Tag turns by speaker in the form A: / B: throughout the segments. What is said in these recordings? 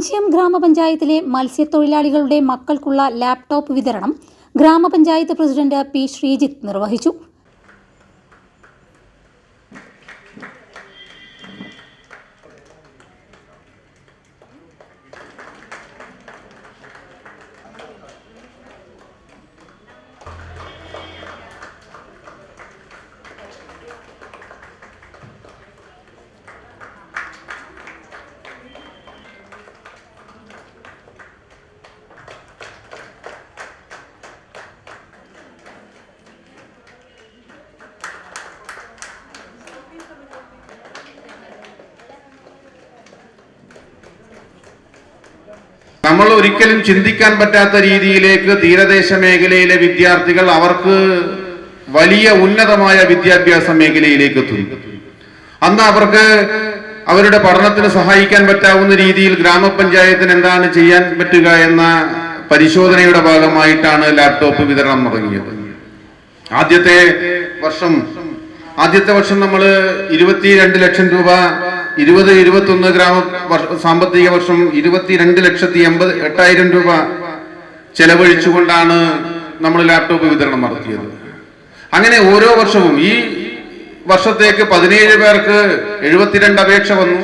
A: ഒഞ്ചിയം ഗ്രാമപഞ്ചായത്തിലെ മത്സ്യത്തൊഴിലാളികളുടെ മക്കൾക്കുള്ള ലാപ്ടോപ്പ് വിതരണം ഗ്രാമപഞ്ചായത്ത് പ്രസിഡന്റ് പി ശ്രീജിത്ത് നിർവഹിച്ചു
B: നമ്മൾ ഒരിക്കലും ചിന്തിക്കാൻ പറ്റാത്ത രീതിയിലേക്ക് തീരദേശ മേഖലയിലെ വിദ്യാർത്ഥികൾ അവർക്ക് വലിയ ഉന്നതമായ വിദ്യാഭ്യാസ മേഖലയിലേക്ക് എത്തുന്നു. അന്ന് അവർക്ക് അവരുടെ പഠനത്തിന് സഹായിക്കാൻ പറ്റാവുന്ന രീതിയിൽ ഗ്രാമപഞ്ചായത്തിന് എന്താണ് ചെയ്യാൻ പറ്റുക എന്ന പരിശോധനയുടെ ഭാഗമായിട്ടാണ് ലാപ്ടോപ്പ് വിതരണം തുടങ്ങിയത്. ആദ്യത്തെ വർഷം ആദ്യത്തെ വർഷം നമ്മൾ ഇരുപത്തിരണ്ട് ലക്ഷം രൂപ ഇരുപത് ഇരുപത്തി ഒന്ന് ഗ്രാമ സാമ്പത്തിക വർഷം ഇരുപത്തിരണ്ട് ലക്ഷത്തി എൺപത് എട്ടായിരം രൂപ ചെലവഴിച്ചുകൊണ്ടാണ് നമ്മൾ ലാപ്ടോപ്പ് വിതരണം നടത്തിയത്. അങ്ങനെ ഓരോ വർഷവും ഈ വർഷത്തേക്ക് പതിനേഴ് പേർക്ക് എഴുപത്തിരണ്ട് അപേക്ഷ വന്നു.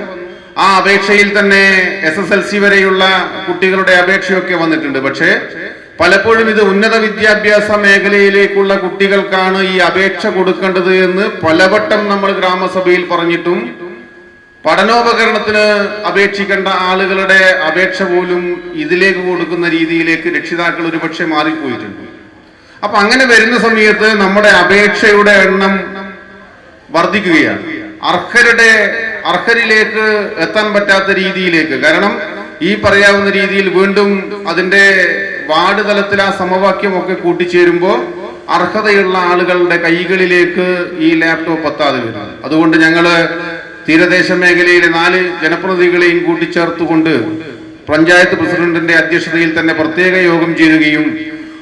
B: ആ അപേക്ഷയിൽ തന്നെ എസ് എസ് എൽ സി വരെയുള്ള കുട്ടികളുടെ അപേക്ഷയൊക്കെ വന്നിട്ടുണ്ട്. പക്ഷേ പലപ്പോഴും ഇത് ഉന്നത വിദ്യാഭ്യാസ മേഖലയിലേക്കുള്ള കുട്ടികൾക്കാണ് ഈ അപേക്ഷ കൊടുക്കേണ്ടത് എന്ന് പലവട്ടം നമ്മൾ ഗ്രാമസഭയിൽ പറഞ്ഞിട്ടും പഠനോപകരണത്തിന് അപേക്ഷിക്കേണ്ട ആളുകളുടെ അപേക്ഷ പോലും ഇതിലേക്ക് കൊടുക്കുന്ന രീതിയിലേക്ക് രക്ഷിതാക്കൾ ഒരുപക്ഷെ മാറിപ്പോയിട്ടുണ്ട്. അപ്പൊ അങ്ങനെ വരുന്ന സമയത്ത് നമ്മുടെ അപേക്ഷയുടെ എണ്ണം വർദ്ധിക്കുകയാണ്. അർഹരുടെ അർഹരിലേക്ക് എത്താൻ പറ്റാത്ത രീതിയിലേക്ക്. കാരണം ഈ പറയാവുന്ന രീതിയിൽ വീണ്ടും അതിന്റെ വാർഡ് തലത്തിൽ ആ സമവാക്യം സമവാക്യമൊക്കെ കൂട്ടിച്ചേരുമ്പോൾ അർഹതയുള്ള ആളുകളുടെ കൈകളിലേക്ക് ഈ ലാപ്ടോപ്പ് എത്താതെ വരുന്നത് അതുകൊണ്ട് ഞങ്ങൾ തീരദേശ മേഖലയിലെ നാല് ജനപ്രതിനിധികളെയും കൂട്ടിച്ചേർത്തുകൊണ്ട് പഞ്ചായത്ത് പ്രസിഡന്റിന്റെ അധ്യക്ഷതയിൽ തന്നെ പ്രത്യേക യോഗം ചേരുകയും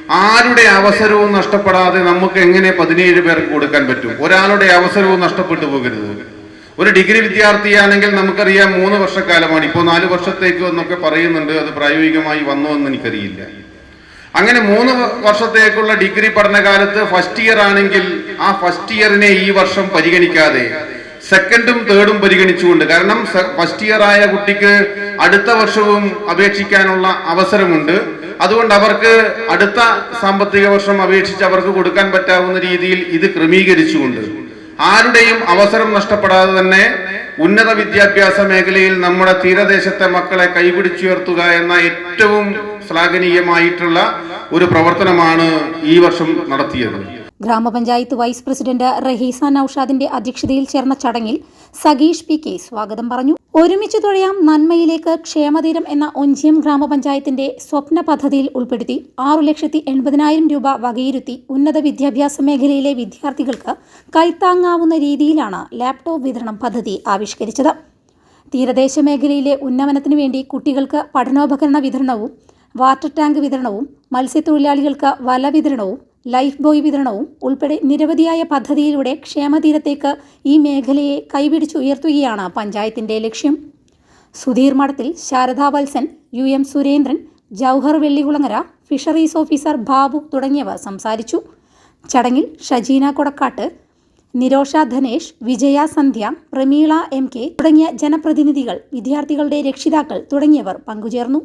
B: ആരുടെ അവസരവും നഷ്ടപ്പെടാതെ നമുക്ക് എങ്ങനെ പതിനേഴ് പേർക്ക് കൊടുക്കാൻ പറ്റും? ഒരാളുടെ അവസരവും നഷ്ടപ്പെട്ടു പോകരുത്. ഒരു ഡിഗ്രി വിദ്യാർത്ഥിയാണെങ്കിൽ നമുക്കറിയാം മൂന്ന് വർഷക്കാലമാണ്. ഇപ്പോൾ നാല് വർഷത്തേക്ക് എന്നൊക്കെ പറയുന്നുണ്ട്. അത് പ്രായോഗികമായി വന്നോ എന്ന് എനിക്കറിയില്ല. അങ്ങനെ മൂന്ന് വർഷത്തേക്കുള്ള ഡിഗ്രി പഠനകാലത്ത് ഫസ്റ്റ് ഇയർ ആണെങ്കിൽ ആ ഫസ്റ്റ് ഇയറിനെ ഈ വർഷം പരിഗണിക്കാതെ സെക്കൻഡും തേർഡും പരിഗണിച്ചുകൊണ്ട് കാരണം ഫസ്റ്റ് ഇയർ ആയ കുട്ടിക്ക് അടുത്ത വർഷവും അപേക്ഷിക്കാനുള്ള അവസരമുണ്ട്. അതുകൊണ്ട് അവർക്ക് അടുത്ത സാമ്പത്തിക വർഷം അപേക്ഷിച്ച് അവർക്ക് കൊടുക്കാൻ പറ്റാവുന്ന രീതിയിൽ ഇത് ക്രമീകരിച്ചുകൊണ്ട്. ആരുടെയും അവസരം നഷ്ടപ്പെടാതെ തന്നെ ഉന്നത വിദ്യാഭ്യാസ മേഖലയിൽ നമ്മുടെ തീരദേശത്തെ മക്കളെ കൈപിടിച്ചുയർത്തുക എന്ന ഏറ്റവും ശ്ലാഘനീയമായിട്ടുള്ള ഒരു പ്രവർത്തനമാണ് ഈ വർഷം നടത്തിയത്.
A: ഗ്രാമപഞ്ചായത്ത് വൈസ് പ്രസിഡന്റ് റഹീസ നൌഷാദിന്റെ അധ്യക്ഷതയിൽ ചേർന്ന ചടങ്ങിൽ സഗീഷ് പി കെ സ്വാഗതം പറഞ്ഞു. ഒരുമിച്ച് തുഴയാം നന്മയിലേക്ക് ക്ഷേമതീരം എന്ന ഒഞ്ചിയം ഗ്രാമപഞ്ചായത്തിന്റെ സ്വപ്ന പദ്ധതിയിൽ ഉൾപ്പെടുത്തി ആറു ലക്ഷത്തി എൺപതിനായിരം രൂപ വകയിരുത്തി ഉന്നത വിദ്യാഭ്യാസ മേഖലയിലെ വിദ്യാർത്ഥികൾക്ക് കൈത്താങ്ങാവുന്ന രീതിയിലാണ് ലാപ്ടോപ്പ് വിതരണം പദ്ധതി ആവിഷ്കരിച്ചത്. തീരദേശ മേഖലയിലെ ഉന്നമനത്തിനു വേണ്ടി കുട്ടികൾക്ക് പഠനോപകരണ വിതരണവും വാട്ടർ ടാങ്ക് വിതരണവും മത്സ്യത്തൊഴിലാളികൾക്ക് വല വിതരണവും ലൈഫ് ബോയ് വിതരണവും ഉൾപ്പെടെ നിരവധിയായ പദ്ധതിയിലൂടെ ക്ഷേമതീരത്തേക്ക് ഈ മേഖലയെ കൈപിടിച്ചുയർത്തുകയാണ് പഞ്ചായത്തിന്റെ ലക്ഷ്യം. Sudheer Madathil Sharada Valsan U M Surendran Jauhar Vellikulangara fisheries officer Babu തുടങ്ങിയവർ സംസാരിച്ചു. ചടങ്ങിൽ ഷജീന കൊടക്കാട്ട് നിരോഷ ധനേഷ് വിജയ സന്ധ്യ പ്രമീള എം കെ തുടങ്ങിയ ജനപ്രതിനിധികൾ വിദ്യാർത്ഥികളുടെ രക്ഷിതാക്കൾ തുടങ്ങിയവർ പങ്കുചേർന്നു.